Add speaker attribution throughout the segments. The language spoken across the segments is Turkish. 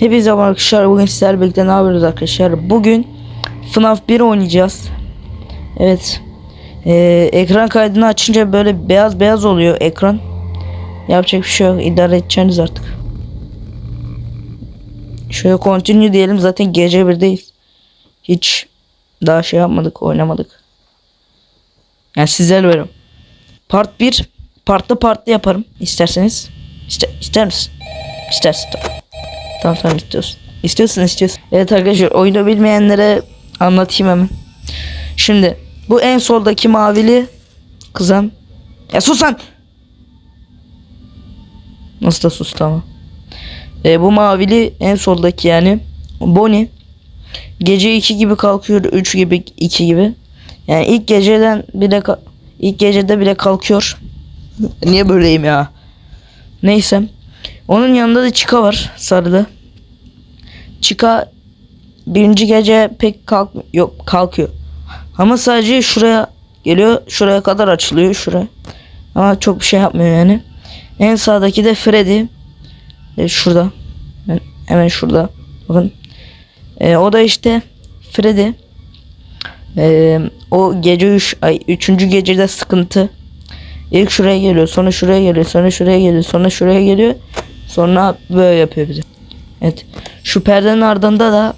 Speaker 1: Hepinize merhaba arkadaşlar. Bugün sizlerle birlikte ne yapıyoruz arkadaşlar? Bugün FNAF 1 oynayacağız. Evet. Ee, ekran kaydını açınca böyle beyaz beyaz oluyor ekran. Yapacak bir şey yok. İdare edeceğiniz artık. Şöyle continue diyelim. Zaten gece birdeyiz. Hiç daha şey yapmadık. Oynamadık. Yani sizlerle veriyorum. Part 1 partlı partlı yaparım. isterseniz. İster, misin? İstersin tamam. Tamam tamam istiyorsun. İstiyorsun istiyorsun. Evet arkadaşlar oyunu bilmeyenlere anlatayım hemen. Şimdi bu en soldaki mavili kızan. Ya sus. Nasıl da sus tamam. E, bu mavili en soldaki yani. Bonnie. Gece 2 gibi kalkıyor. 3 gibi 2 gibi. Yani ilk geceden bile ilk gecede bile kalkıyor. Niye böyleyim ya? Neyse. Onun yanında da Chica var sarılı. Chica birinci gece pek kalk yok kalkıyor. Ama sadece şuraya geliyor. Şuraya kadar açılıyor şuraya. Ama çok bir şey yapmıyor yani. En sağdaki de Freddy. E, şurada. Hemen- Hemen şurada. Bakın. E, o da işte Freddy. E, o gece 3 ay 3. gecede sıkıntı. İlk şuraya geliyor, sonra şuraya geliyor, sonra şuraya geliyor, sonra şuraya geliyor. Sonra böyle yapıyor bize. Evet. Şu perdenin ardında da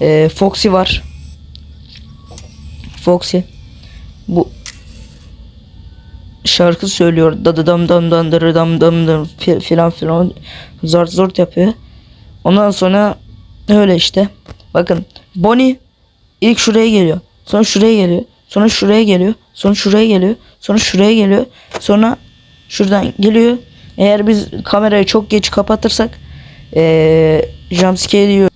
Speaker 1: e, Foxy var. Foxy. Bu şarkı söylüyor. Da da dam dam dam dam dam dam dam fi- filan filan zart zort yapıyor. Ondan sonra öyle işte. Bakın Bonnie ilk şuraya geliyor. Sonra şuraya geliyor. Sonra şuraya geliyor. Sonra şuraya geliyor. Sonra şuraya geliyor. Sonra şuradan geliyor. Eğer biz kamerayı çok geç kapatırsak eee jumpscare diyor.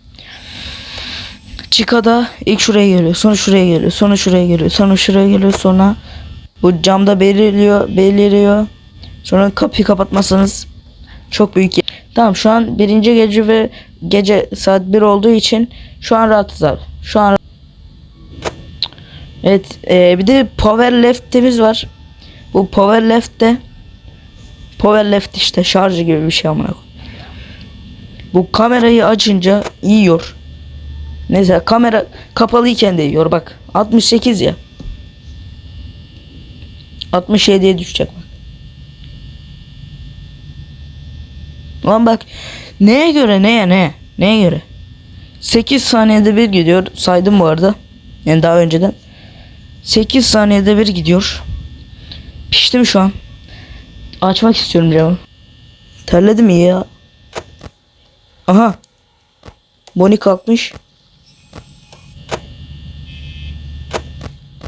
Speaker 1: Chica da ilk şuraya geliyor. Sonra şuraya geliyor. Sonra şuraya geliyor. Sonra şuraya geliyor. Sonra bu camda belirliyor. Beliriyor. Sonra kapıyı kapatmazsanız çok büyük. Tamam şu an birinci gece ve gece saat 1 olduğu için şu an rahatız abi. Şu an Evet e, bir de power left'imiz var. Bu power left'te power left işte şarjı gibi bir şey amına. Bu kamerayı açınca yiyor. Mesela kamera kapalıyken de yiyor bak. 68 ya. 67'ye düşecek bak. Lan bak neye göre neye ne? Neye göre? 8 saniyede bir gidiyor. Saydım bu arada. Yani daha önceden. 8 saniyede bir gidiyor. Piştim şu an. Açmak istiyorum camı. Terledim iyi ya. Aha. Bonnie kalkmış.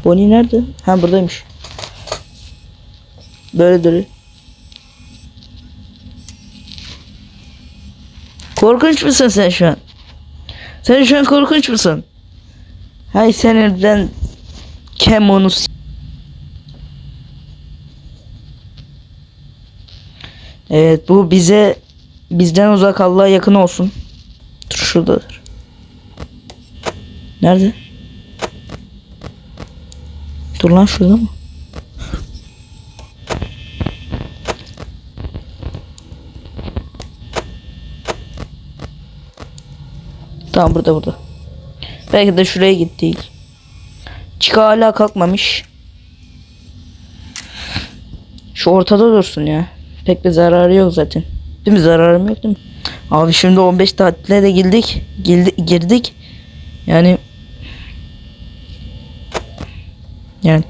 Speaker 1: Bonnie nerede? Ha buradaymış. Böyle duruyor. Korkunç musun sen şu an? Sen şu an korkunç musun? Hay senin ben Evet bu bize bizden uzak Allah'a yakın olsun. Dur şuradadır. Nerede? Dur lan şurada mı? Tamam burada burada. Belki de şuraya gitti. Çıka hala kalkmamış. Şu ortada dursun ya. Pek bir zararı yok zaten. Değil mi? Zararım yok değil mi? Abi şimdi 15 tatile de girdik. Girdi, girdik. Yani yani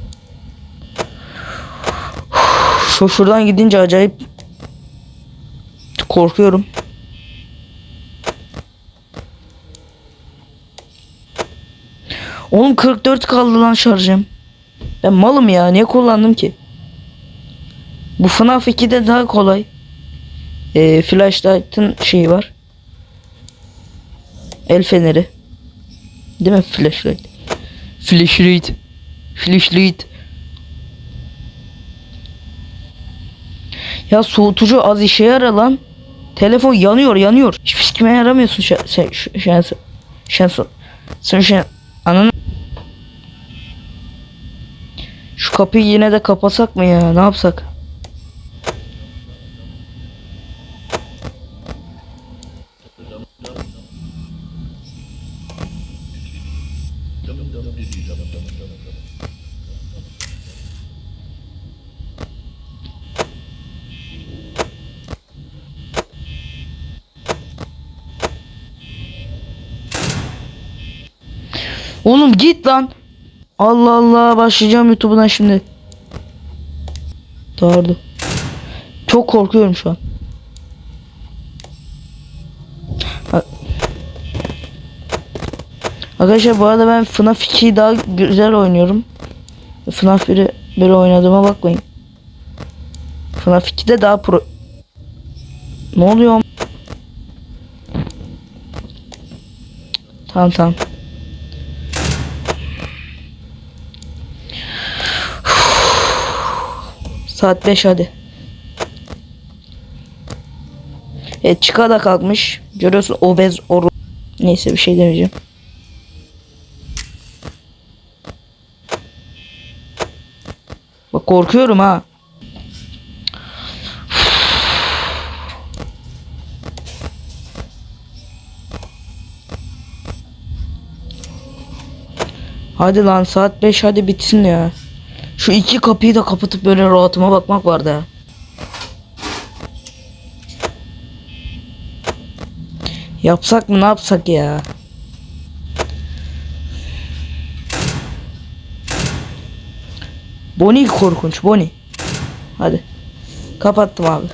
Speaker 1: şu şuradan gidince acayip korkuyorum. Oğlum 44 kaldı lan şarjım. Ben malım ya. Niye kullandım ki? Bu FNAF 2'de daha kolay. Ee, flashlight'ın şeyi var. El feneri. Değil mi? Flashlight. Flashlight. Flashlight. Ya soğutucu az işe yarar lan. Telefon yanıyor yanıyor. Hiçbir sikime yaramıyorsun şu, sen şu, şu, sen şu ananı Şu kapıyı yine de kapasak mı ya? Ne yapsak? Oğlum git lan. Allah Allah başlayacağım YouTube'dan şimdi. Doğru. Çok korkuyorum şu an. Arkadaşlar bu arada ben FNAF 2'yi daha güzel oynuyorum. FNAF 1'i böyle oynadığıma bakmayın. FNAF 2'de daha pro... Ne oluyor? Tamam tamam. Saat 5 hadi. Evet çıka da kalkmış. Görüyorsun obez oru. Neyse bir şey demeyeceğim. Bak korkuyorum ha. Hadi lan saat 5 hadi bitsin ya. Şu iki kapıyı da kapatıp böyle rahatıma bakmak vardı ya. Yapsak mı ne yapsak ya? Bonnie korkunç Bonnie. Hadi. Kapattım abi.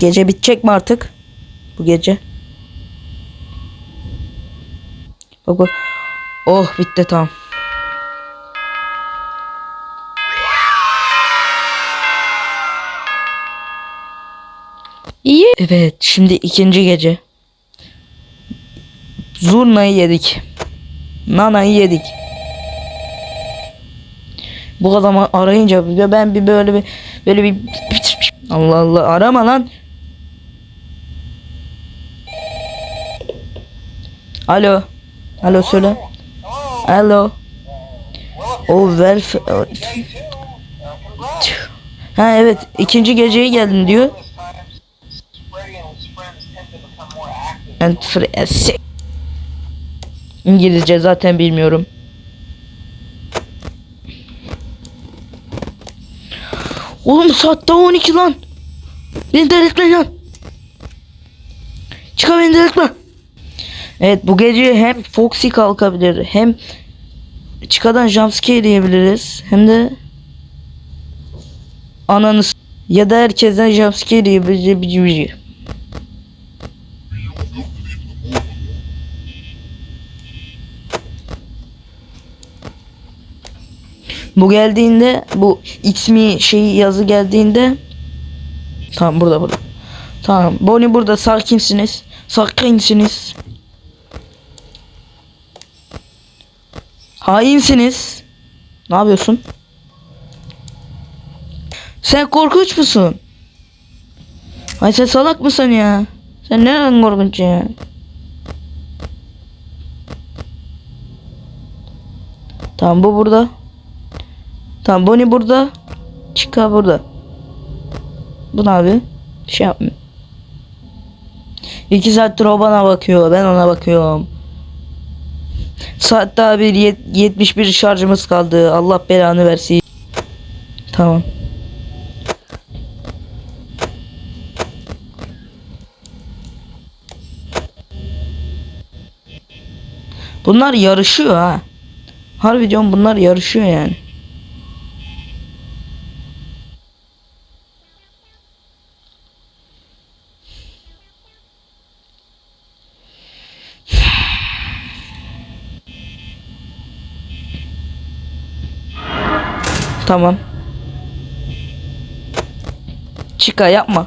Speaker 1: Gece bitecek mi artık? Bu gece. Bak bak. Oh bitti tamam. İyi. Evet şimdi ikinci gece. Zurnayı yedik. Nanayı yedik. Bu adamı arayınca ben bir böyle bir böyle bir Allah Allah arama lan. Alo. Alo söyle. Alo. O Welf Ha evet ikinci geceye geldin diyor.
Speaker 2: And.
Speaker 1: İngilizce zaten bilmiyorum. Oğlum saat daha 12 lan. Beni delirtme lan. Çıkar beni delirtme. Evet bu gece hem Foxy kalkabilir hem çıkadan jumpscare diyebiliriz hem de ananı ya da herkesten jumpscare diyebiliriz. Bu geldiğinde bu ismi şeyi yazı geldiğinde Tamam burada burada. Tamam. Bonnie burada sakinsiniz. Sakinsiniz. Hainsiniz. Ne yapıyorsun? Sen korkunç musun? Ay sen salak mısın ya? Sen nereden korkunç ya? Tamam bu burada. Tamam Bonnie burada. Chica burada. Bu ne abi? Şey yapmıyor. İki saattir o bana bakıyor. Ben ona bakıyorum. Daha bir yet- 71 şarjımız kaldı. Allah belanı versin. Tamam. Bunlar yarışıyor ha. Harbi diyorum bunlar yarışıyor yani. Tamam. Çıka yapma.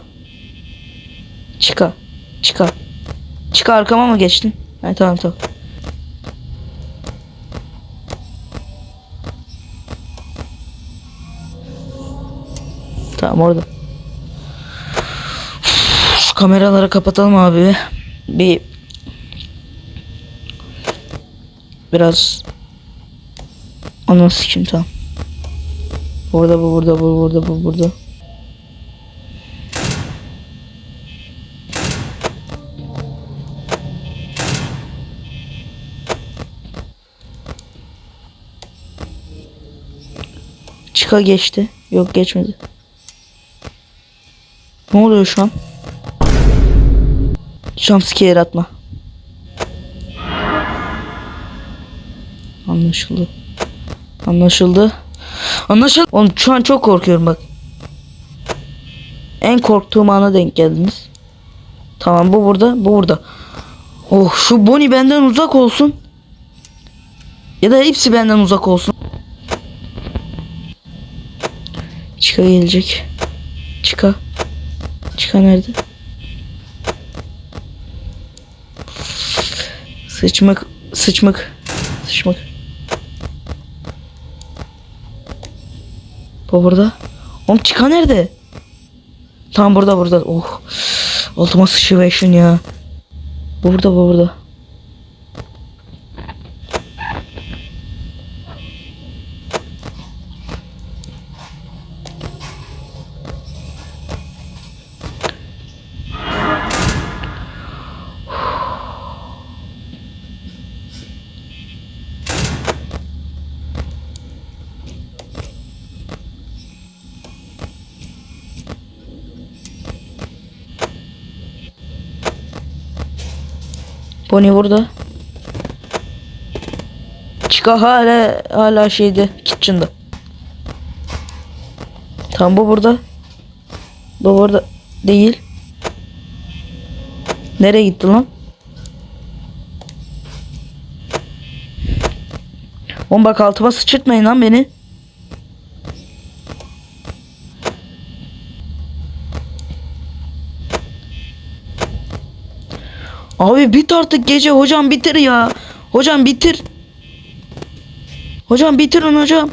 Speaker 1: Çıka. Çıka. Çıka arkama mı geçtin? Ha, tamam tamam. Tamam orada. Şu kameraları kapatalım abi. Bir biraz Anası kim tamam. Burada bu burada bu burada bu burada. Çıka geçti. Yok geçmedi. Ne oluyor şu an? Jumpscare atma. Anlaşıldı. Anlaşıldı. Anlaşıldı. Oğlum şu an çok korkuyorum bak. En korktuğum ana denk geldiniz. Tamam bu burada, bu burada. Oh şu Bonnie benden uzak olsun. Ya da hepsi benden uzak olsun. Çıka gelecek. Çıka. Çıka nerede? Sıçmak, sıçmak, sıçmak. Bu burada. Oğlum çıka nerede? Tam burada burada. Oh. Altıma situation ya. Bu burada bu burada. Bonnie burada. Çıka hala hala şeyde kitchen'da. Tam bu burada. Bu burada değil. Nereye gitti lan? Oğlum bak altıma sıçırtmayın lan beni. Abi bit artık gece hocam bitir ya. Hocam bitir. Hocam bitirin hocam.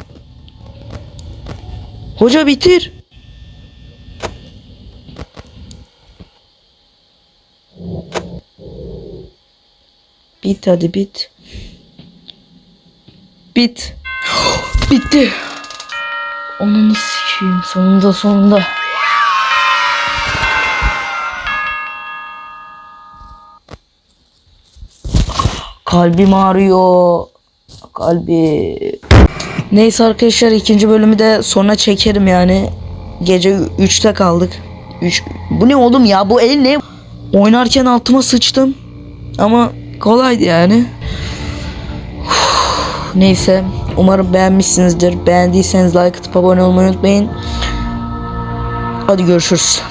Speaker 1: Hoca bitir. Bit hadi bit. Bit. Bitti. Onu sikeyim sonunda sonunda. Kalbim ağrıyor. Kalbi. Neyse arkadaşlar ikinci bölümü de sonra çekerim yani. Gece 3'te kaldık. 3 Bu ne oğlum ya bu el ne? Oynarken altıma sıçtım. Ama kolaydı yani. Neyse umarım beğenmişsinizdir. Beğendiyseniz like atıp abone olmayı unutmayın. Hadi görüşürüz.